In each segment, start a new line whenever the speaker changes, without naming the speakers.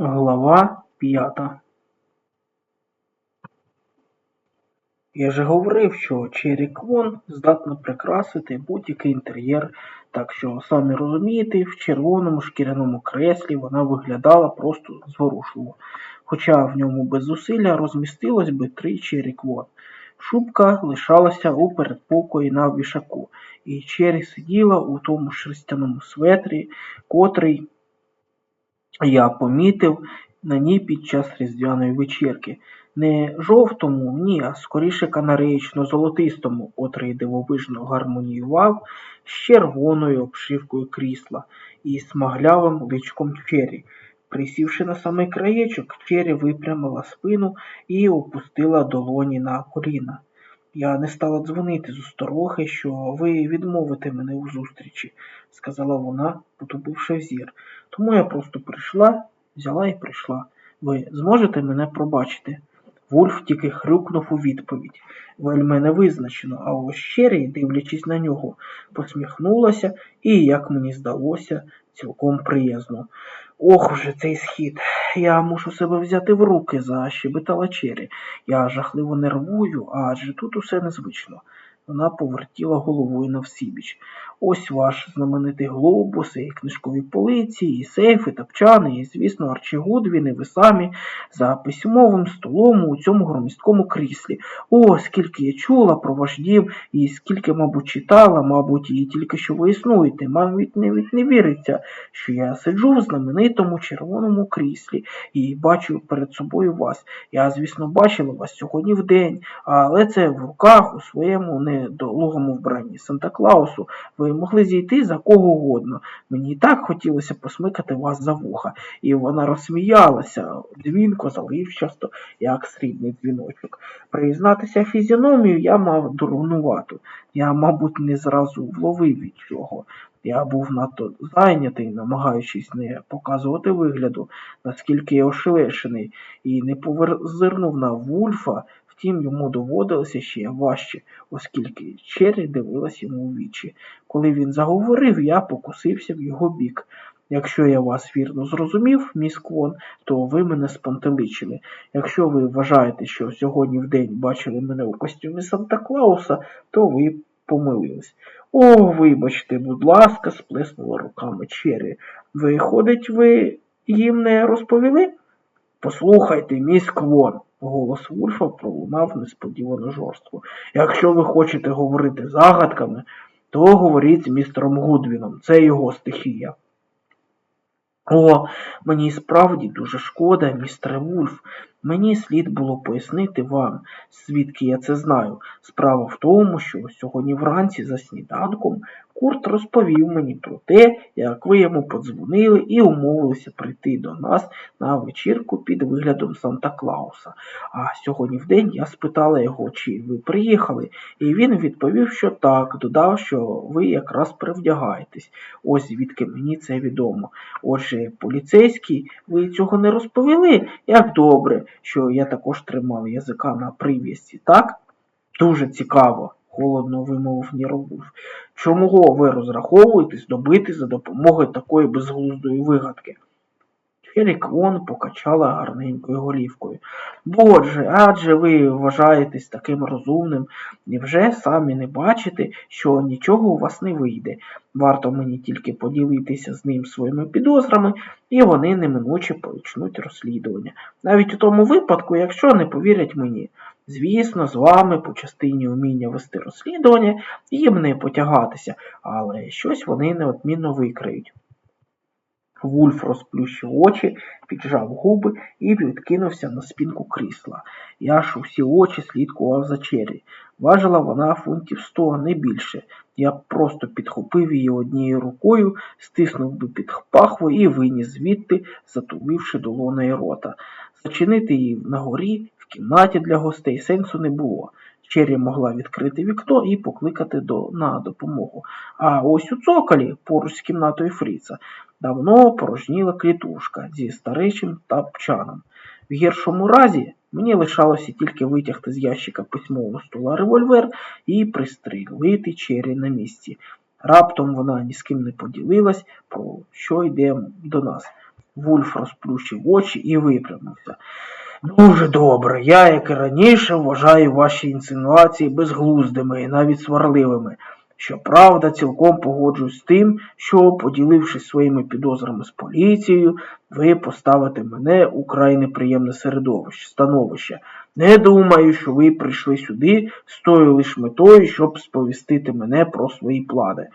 Глава п'ята. Я же говорив, що Черрі Квон здатна прикрасити будь-який інтер'єр, так що, самі розумієте, в червоному шкіряному креслі вона виглядала просто зворушливо, хоча в ньому без зусилля розмістилось би три Черрі Квон. Шубка лишалася у передпокої на вішаку, і Черрі сиділа у тому шерстяному светрі, котрий я помітив на ній під час різдвяної вечірки. Не жовтому, ні, а скоріше канареїчно-золотистому, котрий дивовижно гармоніював з червоною обшивкою крісла і смаглявим личком Чері. Присівши на самий краєчок, Чері випрямила спину і опустила долоні на коліна. Я не стала дзвонити з осторохи, що ви відмовите мене у зустрічі, сказала вона, потупивши взір. Тому я просто прийшла, взяла і прийшла. Ви зможете мене пробачити? Вульф тільки хрюкнув у відповідь. Вельми невизначено, а ось Черрі, дивлячись на нього, посміхнулася і, як мені здалося, цілком приязно. Ох вже цей схід. Я мушу себе взяти в руки, защебетала Черрі. Я жахливо нервую, адже тут усе незвично. Вона повертіла головою навсібіч. Ось ваш знаменитий глобус, і книжкові полиці, і сейфи, тапчани, і, звісно, Арчі Гудвін, і ви самі за письмовим столом у цьому громісткому кріслі. О, скільки я чула про ваш дім, і скільки, мабуть, читала, мабуть, і тільки що ви існуєте. Мабуть, навіть не віриться, що я сиджу в знаменитому червоному кріслі і бачу перед собою вас. Я, звісно, бачила вас сьогодні в день, але це в руках у своєму недолугому вбранні Санта Клаусу. Ви могли зійти за кого угодно. Мені і так хотілося посмикати вас за вуха. І вона розсміялася, дзвінко, заливчасто, як срібний дзвіночок. Признатися фізіономію я мав дурнувату. Я, мабуть, не зразу вловив від чого. Я був надто зайнятий, намагаючись не показувати вигляду, наскільки я ошелешений, і не позирнув на Вульфа, втім йому доводилося ще важче, оскільки Черрі дивилась йому у вічі. Коли він заговорив, я покусився в його бік. Якщо я вас вірно зрозумів, міс Квон, то ви мене спантеличили. Якщо ви вважаєте, що сьогодні в день бачили мене у костюмі Санта Клауса, то ви помилились. О, вибачте, будь ласка, сплеснула руками Черрі. Виходить, ви їм не розповіли? Послухайте, міс Квон, голос Вульфа пролунав несподівано жорстко. Якщо ви хочете говорити загадками, то говоріть з містером Гудвіном, це його стихія. О, мені справді дуже шкода, містере Вульф. Мені слід було пояснити вам, звідки я це знаю. Справа в тому, що сьогодні вранці за сніданком Курт розповів мені про те, як ви йому подзвонили і умовилися прийти до нас на вечірку під виглядом Санта Клауса. А сьогодні вдень я спитала його, чи ви приїхали, і він відповів, що так, додав, що ви якраз перевдягаєтесь. Ось звідки мені це відомо. Отже, поліцейський, ви цього не розповіли? Як добре, що я також тримав язика на прив'язці, так? Дуже цікаво холодно вимовив Ніробув. Чому ви розраховуєтесь добити за допомогою такої безглуздої вигадки? Ферік Вон покачала гарненькою голівкою. Боже, адже ви вважаєтесь таким розумним, невже самі не бачите, що нічого у вас не вийде. Варто мені тільки поділитися з ним своїми підозрами, і вони неминуче почнуть розслідування. Навіть у тому випадку, якщо не повірять мені. Звісно, з вами по частині вміння вести розслідування їм не потягатися, але щось вони неодмінно викриють. Вульф розплющив очі, піджав губи і відкинувся на спинку крісла. Я ж усі очі слідкував за Чері. Важила вона фунтів сто, не більше. Я просто підхопив її однією рукою, стиснув би під пахву і виніс звідти, затуливши долоною рота. Зачинити її на горі в кімнаті для гостей сенсу не було. Чері могла відкрити вікно і покликати до, на допомогу. А ось у цоколі, поруч з кімнатою Фріца, давно порожніла клітушка зі старечим тапчаном. В гіршому разі мені лишалося тільки витягти з ящика письмового стола револьвер і пристрілити Чері на місці. Раптом вона ні з ким не поділилась, про що йде до нас. Вульф розплющив очі і випрямився. Дуже добре. Я, як і раніше, вважаю ваші інсинуації безглуздими і навіть сварливими. Щоправда, цілком погоджуюсь з тим, що, поділившись своїми підозрами з поліцією, ви поставите мене у край неприємне середовище, становище. Не думаю, що ви прийшли сюди з тою лиш метою, щоб сповістити мене про свої плани.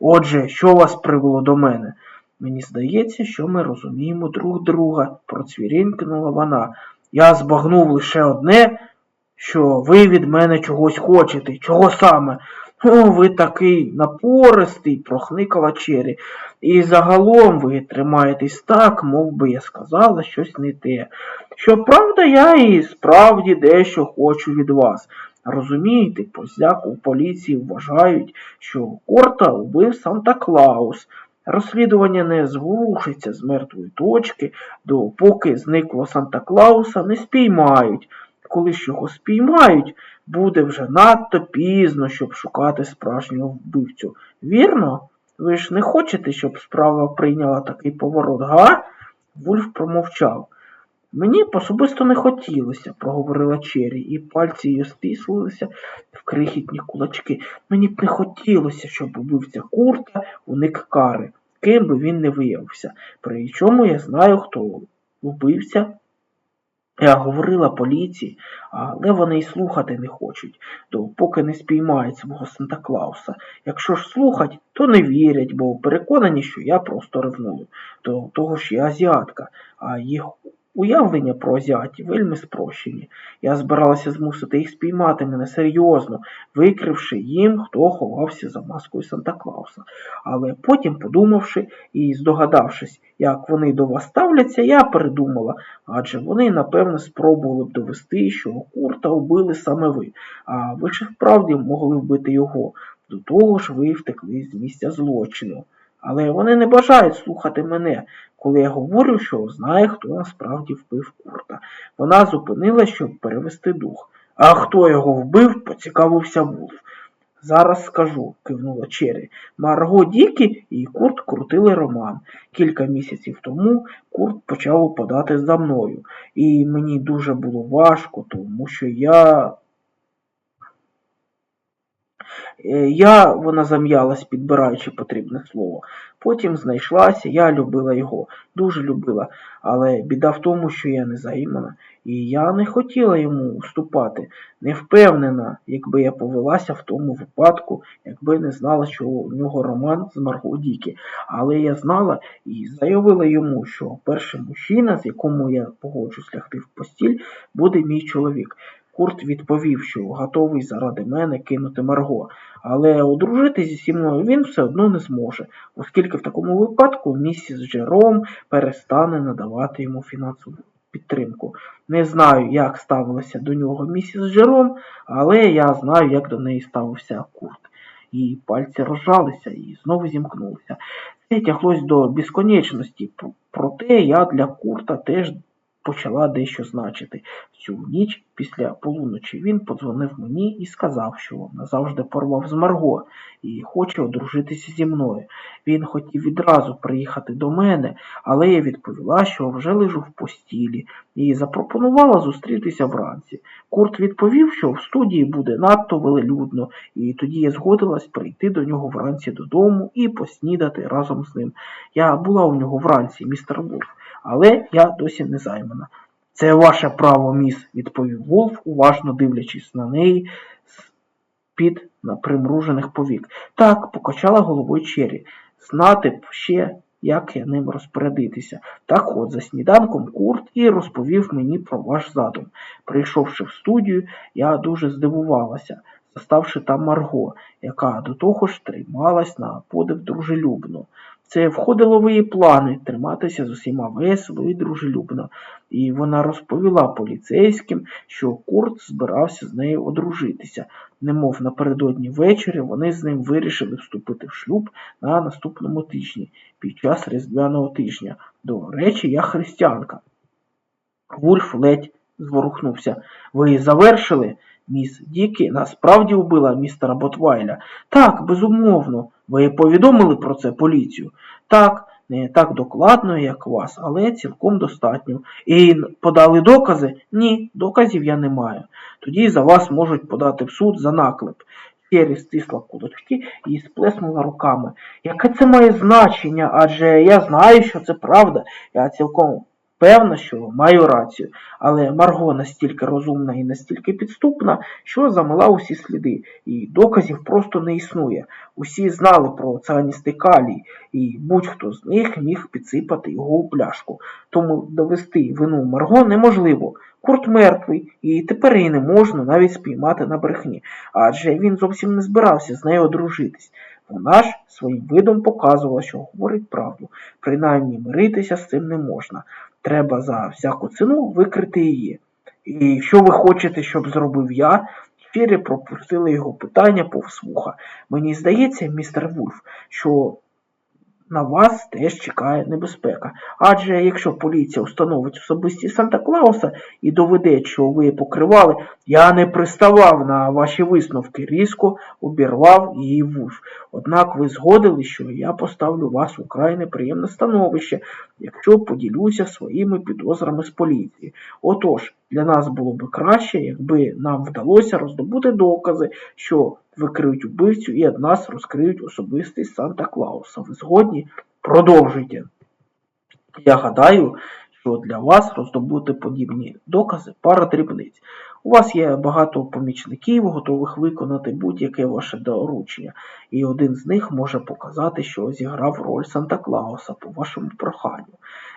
Отже, що вас привело до мене? Мені здається, що ми розуміємо друг друга, процвірінькнула вона. Я збагнув лише одне, що ви від мене чогось хочете. Чого саме? Ви такий напористий, прохникала Чері. І загалом ви тримаєтесь так, мов би я сказала щось не те. Щоправда, я і справді дещо хочу від вас. Розумієте, позяк у поліції вважають, що Корта убив Санта-Клаус. Розслідування не зворушиться з мертвої точки, допоки зникло Санта-Клауса не спіймають. Коли ж його спіймають, буде вже надто пізно, щоб шукати справжнього вбивцю. Вірно? Ви ж не хочете, щоб справа прийняла такий поворот, га? Вульф промовчав. Мені б особисто не хотілося, проговорила Чері, і пальці її стислилися в крихітні кулачки. Мені б не хотілося, щоб убивця курта уник кари, ким би він не виявився. Причому я знаю, хто вбивця. Я говорила поліції, але вони й слухати не хочуть, допоки не спіймають свого Санта-Клауса. Якщо ж слухать, то не вірять, бо переконані, що я просто ревную. До того ж я азіатка, а їх уявлення про азіатів вельми спрощені. Я збиралася змусити їх спіймати мене серйозно, викривши їм, хто ховався за маскою Санта-Клауса. Але потім, подумавши і здогадавшись, як вони до вас ставляться, я передумала, адже вони, напевно, спробували б довести, що курта вбили саме ви, а ви ж вправді могли вбити його. До того ж ви втекли з місця злочину. Але вони не бажають слухати мене, коли я говорю, що знає, хто насправді вбив курта. Вона зупинилась, щоб перевести дух. А хто його вбив, поцікавився Вулф. Зараз скажу, кивнула Чері. Марго Дікі і Курт крутили роман. Кілька місяців тому Курт почав упадати за мною. І мені дуже було важко, тому що я. Е, Я, вона зам'ялась, підбираючи потрібне слово. Потім знайшлася, я любила його, дуже любила, але біда в тому, що я не займана, і я не хотіла йому уступати, не впевнена, якби я повелася в тому випадку, якби не знала, що у нього роман з Марго Дікі. Але я знала і заявила йому, що перший мужчина, з якому я погоджусь лягти в постіль, буде мій чоловік. Курт відповів, що готовий заради мене кинути Марго, але одружитися зі мною він все одно не зможе, оскільки в такому випадку місіс Джером перестане надавати йому фінансову підтримку. Не знаю, як ставилася до нього місіс Джером, але я знаю, як до неї ставився Курт. Її пальці розжалися і знову зімкнулися. Це тяглось до безконечності, проте я для Курта теж почала дещо значити. Цю ніч після полуночі він подзвонив мені і сказав, що назавжди порвав з Марго і хоче одружитися зі мною. Він хотів відразу приїхати до мене, але я відповіла, що вже лежу в постілі, і запропонувала зустрітися вранці. Курт відповів, що в студії буде надто велелюдно, і тоді я згодилась прийти до нього вранці додому і поснідати разом з ним. Я була у нього вранці, містер Вулф, але я досі не займана. Це ваше право, міс, відповів Волф, уважно дивлячись на неї з-під напримружених повік. Так, покачала головою Чері. Знати б ще, як я ним розпорядитися. Так от, за сніданком Курт і розповів мені про ваш задум. Прийшовши в студію, я дуже здивувалася, заставши там Марго, яка до того ж трималась на подив дружелюбно. Це входило в її плани триматися з усіма весело і дружелюбно, і вона розповіла поліцейським, що Курт збирався з нею одружитися, немов напередодні ввечері вони з ним вирішили вступити в шлюб на наступному тижні, під час різдвяного тижня. До речі, я християнка. Вульф ледь зворухнувся. Ви завершили? Міс Дікі насправді вбила містера Ботвайля. Так, безумовно. Ви повідомили про це поліцію? Так, Не так докладно, як вас, але цілком достатньо. І подали докази? Ні, доказів я не маю. Тоді за вас можуть подати в суд за наклеп. Черрі стисла кулачки і сплеснула руками. Яке це має значення? Адже я знаю, що це правда. Я цілком певна, що маю рацію. Але Марго настільки розумна і настільки підступна, що замила усі сліди, і доказів просто не існує. Усі знали про цианістий калій, і будь-хто з них міг підсипати його у пляшку. Тому довести вину Марго неможливо. Курт мертвий, і тепер її не можна навіть спіймати на брехні, адже він зовсім не збирався з нею одружитись. Вона ж своїм видом показувала, що говорить правду. Принаймні миритися з цим не можна. Треба за всяку ціну викрити її. І що ви хочете, щоб зробив я? Щирі пропустили його питання повз вуха. Мені здається, містер Вульф, що на вас теж чекає небезпека. Адже якщо поліція установить особистість Санта Клауса і доведе, що ви покривали, я не приставав на ваші висновки, різко обірвав її вуш. Однак ви згодили, що я поставлю вас у край неприємне становище, якщо поділюся своїми підозрами з поліції. Отож, для нас було б краще, якби нам вдалося роздобути докази, що викриють убивцю і від нас розкриють особистість Санта Клауса. Ви згодні? Продовжуйте. Я гадаю, що для вас роздобути подібні докази пара дрібниць. У вас є багато помічників, готових виконати будь-яке ваше доручення, і один з них може показати, що зіграв роль Санта Клауса по вашому проханню.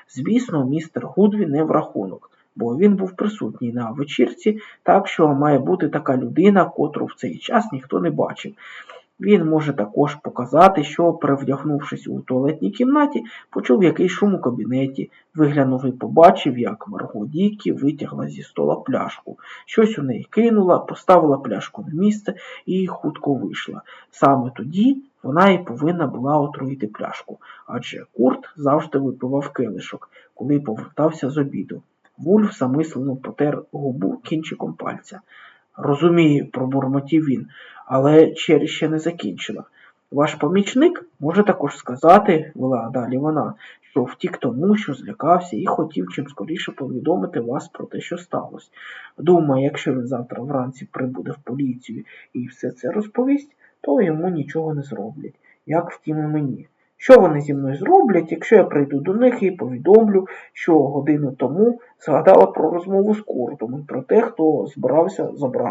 Звісно, містер Гудві не в рахунок, бо він був присутній на вечірці, так що має бути така людина, котру в цей час ніхто не бачив. Він може також показати, що, перевдягнувшись у туалетній кімнаті, почув якийсь шум у кабінеті, виглянув і побачив, як Марго Дікі витягла зі стола пляшку. Щось у неї кинула, поставила пляшку на місце і хутко вийшла. Саме тоді вона і повинна була отруїти пляшку, адже Курт завжди випивав келишок, коли повертався з обіду. Вульф замислено потер губу кінчиком пальця. Розумію, пробурмотів він, але Чері ще не закінчила. Ваш помічник може також сказати, вела далі вона, що втік тому, що злякався і хотів чим скоріше повідомити вас про те, що сталося. Думаю, якщо він завтра вранці прибуде в поліцію і все це розповість, то йому нічого не зроблять, як втім і мені. Що вони зі мною зроблять, якщо я прийду до них і повідомлю, що годину тому згадала про розмову з Куртом і про те, хто збирався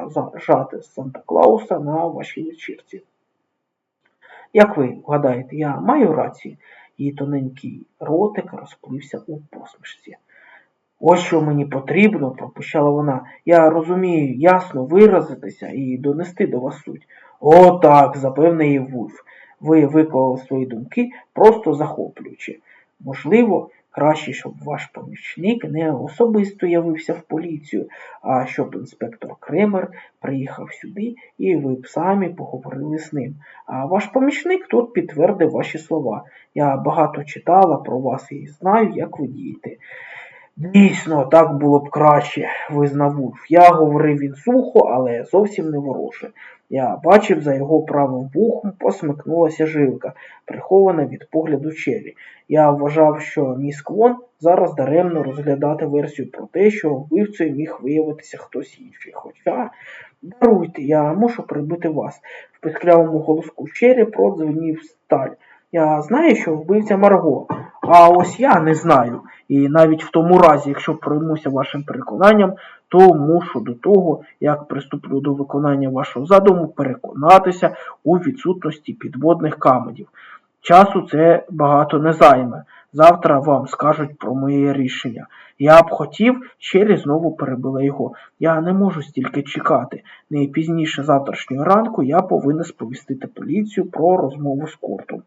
зажати Санта Клауса на вашій вечірці. Як ви гадаєте, я маю рацію? Її тоненький ротик розплився у посмішці. Ось що мені потрібно, пропущала вона. Я розумію ясно виразитися і донести до вас суть. О, так, запевнив її Вульф. Ви виклали свої думки просто захоплюючи. Можливо, краще, щоб ваш помічник не особисто явився в поліцію, а щоб інспектор Кремер приїхав сюди і ви б самі поговорили з ним. А ваш помічник тут підтвердив ваші слова. Я багато читала про вас і знаю, як ви дієте. Дійсно, так було б краще, визнав Вульф. Я говорив він сухо, але зовсім не вороже. Я бачив, за його правим вухом посмикнулася жилка, прихована від погляду Челі. Я вважав, що міс Квон зараз даремно розглядати версію про те, що вбивцею міг виявитися хтось інший. Хоча, даруйте, я мушу прибити вас. В писклявому голоску Челі продзвенів сталь. Я знаю, що вбивця Марго, а ось я не знаю. І навіть в тому разі, якщо приймуся вашим переконанням, то мушу до того, як приступлю до виконання вашого задуму, переконатися у відсутності підводних каменів. Часу це багато не займе. Завтра вам скажуть про моє рішення. Я б хотів, Челі знову перебила його. Я не можу стільки чекати. Не пізніше завтрашнього ранку я повинна сповістити поліцію про розмову з Куртом.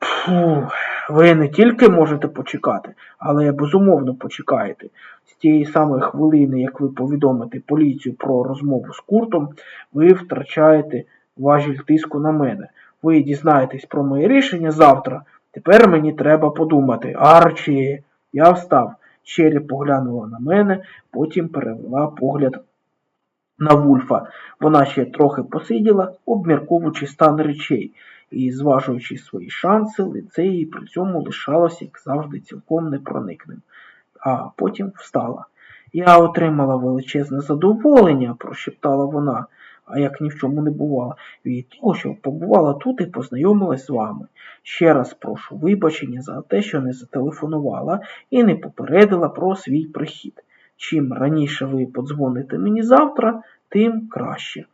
Фу, ви не тільки можете почекати, але безумовно почекаєте. З тієї самої хвилини, як ви повідомите поліцію про розмову з Куртом, ви втрачаєте важіль тиску на мене. Ви дізнаєтесь про моє рішення завтра. Тепер мені треба подумати. Арчі, я встав. Чері поглянула на мене, потім перевела погляд на Вульфа. Вона ще трохи посиділа, обмірковуючи стан речей. і, зважуючи свої шанси, лице її при цьому лишалося, як завжди, цілком непроникним. А потім встала. Я отримала величезне задоволення, прошептала вона, а як ні в чому не бувало, від того, що побувала тут і познайомилась з вами. Ще раз прошу вибачення за те, що не зателефонувала і не попередила про свій прихід. Чим раніше ви подзвоните мені завтра, тим краще.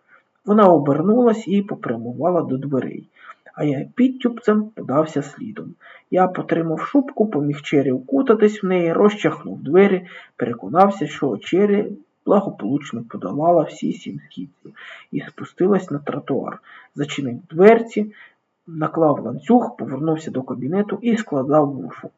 Вона обернулась і попрямувала до дверей, а я підтюпцем подався слідом. Я потримав шубку, поміг Чері вкутатись в неї, розчахнув двері, переконався, що Чері благополучно подолала всі сім східців і спустилась на тротуар, зачинив дверці, наклав ланцюг, повернувся до кабінету і складав вуфу.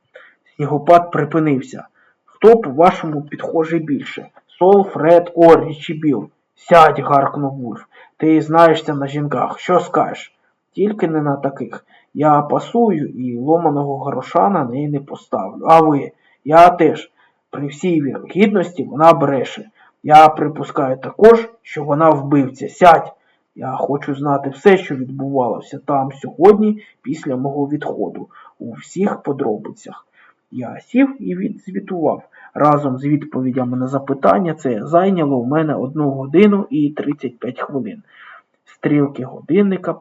Снігопад припинився. Хто, по-вашому, підхожий більше? Сол, Фред, Оррі чи Біл? Сядь, гаркнув Вульф. Ти знаєшся на жінках. Що скажеш? Тільки не на таких. Я пасую і ломаного гроша на неї не поставлю. А ви? Я теж. При всій вірогідності вона бреше. Я припускаю також, що вона вбивця. Сядь. Я хочу знати все, що відбувалося там сьогодні після мого відходу, у всіх подробицях. Я сів і відзвітував. Разом з відповідями на запитання це зайняло у мене 1 годину і 35 хвилин. Стрілки годинника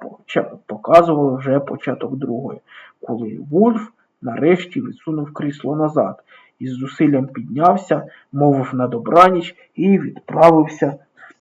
показували вже початок другої, коли Вульф нарешті відсунув крісло назад, із зусиллям піднявся, мовив на добраніч і відправився